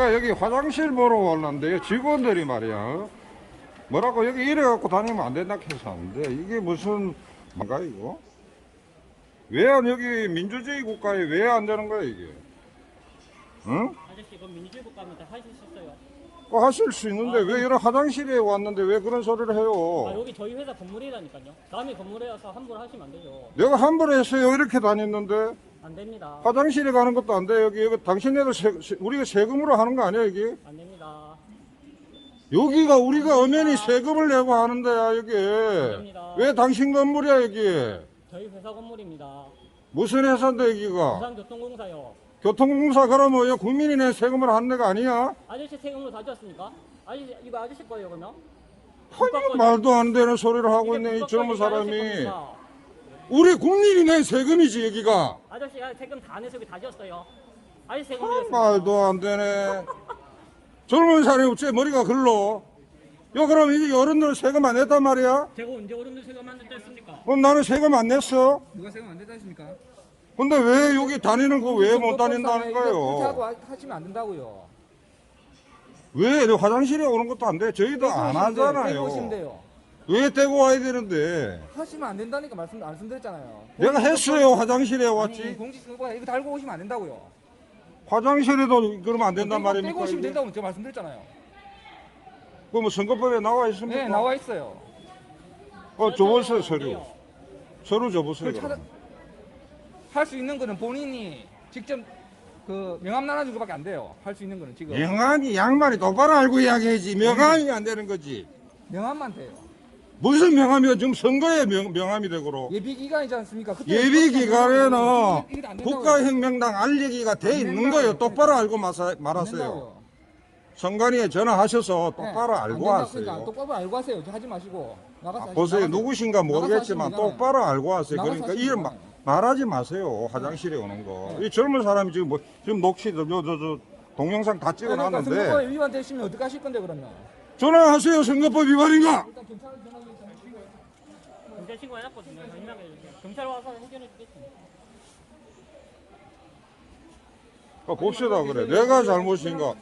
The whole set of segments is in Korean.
내가 여기 화장실 보러 왔는데 직원들이 말이야. 뭐라고 여기 이래 갖고 다니면 안 된다 해서 하는데 이게 무슨 뭔가 이거? 왜 안 여기 민주주의 국가에 왜 안 되는 거야 이게? 응? 아저씨 그럼 민주주의 국가면 다 하실 수 있어요. 뭐 하실 수 있는데 왜 이런 화장실에 왔는데 왜 그런 소리를 아 해요 여기 저희 회사 건물이라니까요. 남의 건물에서 함부로 하시면 안 되죠. 내가 함부로 했어요 이렇게 다녔는데 안 됩니다. 화장실에 가는 것도 안 돼 여기 여기 당신네도 세, 세- 우리가 세금으로 하는 거 아니야 여기 안 됩니다. 여기가 우리가 엄연히 세금을 내고 하는 데야 여기 됩니다. 왜 당신 건물이야 여기 저희 회사 건물입니다. 무슨 회사인데 여기가 부산교통공사요. 교통공사 그러면 여기 국민이 낸 세금을 하는 데가 아니야 아저씨 세금으로 다 줬습니까? 아저씨 이거 아저씨 거예요 그러면? 아니 말도 안 되는 소리를 하고 있네 이 젊은 국가 사람이 거니까 아저씨 겁니다. 우리 국민이 낸 세금이지 여기가 아저씨가 세금 다 내서 여기 다 줬어요. 아저씨 아, 세금이었습니다. 말도 안 되네 젊은 사람이 어째 머리가 글러 요 그럼 이제 어른들은 세금 안 냈단 말이야 제가 언제 어른들 세금 안 냈습니까? 그럼 나는 세금 안 냈어 누가 세금 안 된다 했습니까? 근데 왜 여기 다니는 거 왜 못 다닌다는 하고 거예요 하- 하시면 안 된다고요. 왜 화장실에 오는 것도 안 돼? 저희도 안 하잖아요. 왜 떼고 와야 되는데? 하시면 안 된다니까 말씀 말씀드렸잖아요. 내가 했어요. 화장실에 왔지. 공직 선거가 이거 달고 오시면 안 된다고요. 화장실에도 그러면 안 된단 말입니까? 떼고 오시면? 된다고 제가 말씀드렸잖아요. 그뭐 선거법에 나와 있습니까? 네, 나와 있어요. 어, 줘보세요 서류. 서류 줘보세요. 그 찾아 그럼. 할수 있는 거는 본인이 직접 그 명함 나눠준 거밖에 안 돼요. 할 수 있는 거는 지금 명함이 양말이 똑바로 알고 이야기해야지. 명함이 안 되는 거지. 명함만 돼요. 무슨 명함이야? 지금 선거에 명, 명함이 되고로. 예비 기간이지 않습니까? 그때 예비 그때 기간에는 이게- 이게 안 된다고요. 국가혁명당 알리기가 돼안 있는. 거예요. 똑바로 알고 마사, 안 말하세요. 된다고요. 선관위에 전화하셔서 네, 똑바로 안 알고 하세요. 그러니까 똑바로 알고 하세요. 하지 마시고 나가서 아, 하시- 보세요. 나가서- 누구신가 모르겠지만 나가서 하시면 똑바로 알고 하세요. 나가서 그러니까 하시면 이런 마- 되잖아요. 말하지 마세요. 화장실에 오는 거. 이 젊은 사람이 지금 뭐 지금 녹취도 저, 저, 저 동영상 다 그러니까 찍어놨는데 선거법에 위반되시면 어떻게 하실 건데 그러면? 전화하세요. 선거법 위반인가? 일단 경찰 해놨거든요. 와서 해결해 주겠습니다. 어, 봅시다 그래. 내가 잘못인가?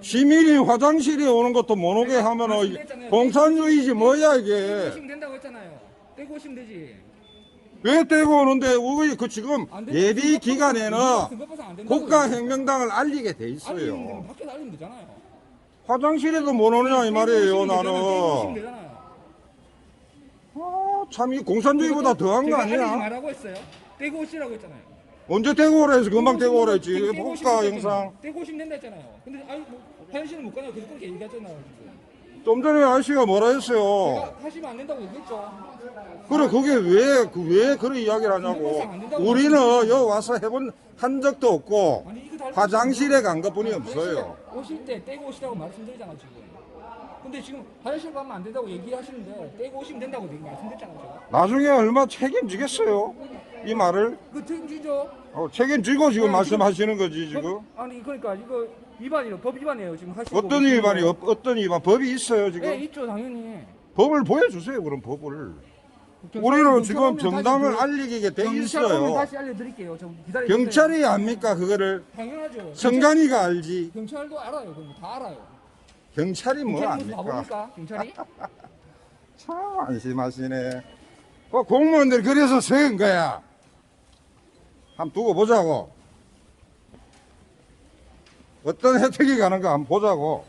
시민이 화장실에 오는 것도 못 오게 하면 어, 이게 공산주의지 뭐야 떼고 이게? 오시면 된다고 했잖아요. 떼고 오시면 되지. 왜 떼고 오는데 우리 그 지금 안 예비 기간에는 선거법상 안 된다고요. 국가혁명당을 알리게 돼 알리면 있어요. 밖에서 알리면 되잖아요. 화장실에도 못 오느냐 이 말이에요 나는. 아, 참 이 공산주의보다 더한 거 제가 알리지 아니야? 말라고 했어요. 떼고 오시라고 했잖아요. 언제 떼고 오라 해서 금방 떼고 오라 했지. 떼고 오시면 볼까 됐잖아요. 영상. 떼고 오시면 된다 했잖아요. 근데 아니 뭐 화장실은 못 가냐고 계속 그렇게 얘기하잖아요. 지금. 좀 전에 아저씨가 뭐라 했어요. 하시면 안 된다고 얘기했죠. 그래 그게 왜 그 왜 그런 이야기를 하냐고. 우리는 여 와서 해본 한 적도 없고 아니 이거 달고 화장실에 간 것뿐이 없어요. 오실 때 떼고 오시라고 말씀드리잖아 지금. 근데 지금 화장실 가면 안 된다고 얘기하시는데 떼고 오시면 된다고 얘기 말씀드렸잖아요 제가. 나중에 얼마 책임지겠어요? 이 말을 그 책임지죠. 어, 책임지고 지금 네, 말씀하시는 거지 지금. 법- 아니 그러니까 이거 위반이요 법 위반이에요 지금 하시고 어떤 계시는 위반이 거. 어, 어떤 위반 법이 있어요 지금? 네 있죠 당연히. 법을 보여주세요 그럼 법을. 우리는 지금 정당을 그- 알리게 돼 있어요. 다시 알려드릴게요. 저 기다려. 경찰이 압니까 그거를? 당연하죠. 성관이가 알지. 경찰도 알아요. 그럼 다 알아요. 경찰이 뭐 압니까? 경찰이? 참 안심하시네. 어, 공무원들 그래서 세은 거야. 한번 두고 보자고. 어떤 혜택이 가는가 한번 보자고.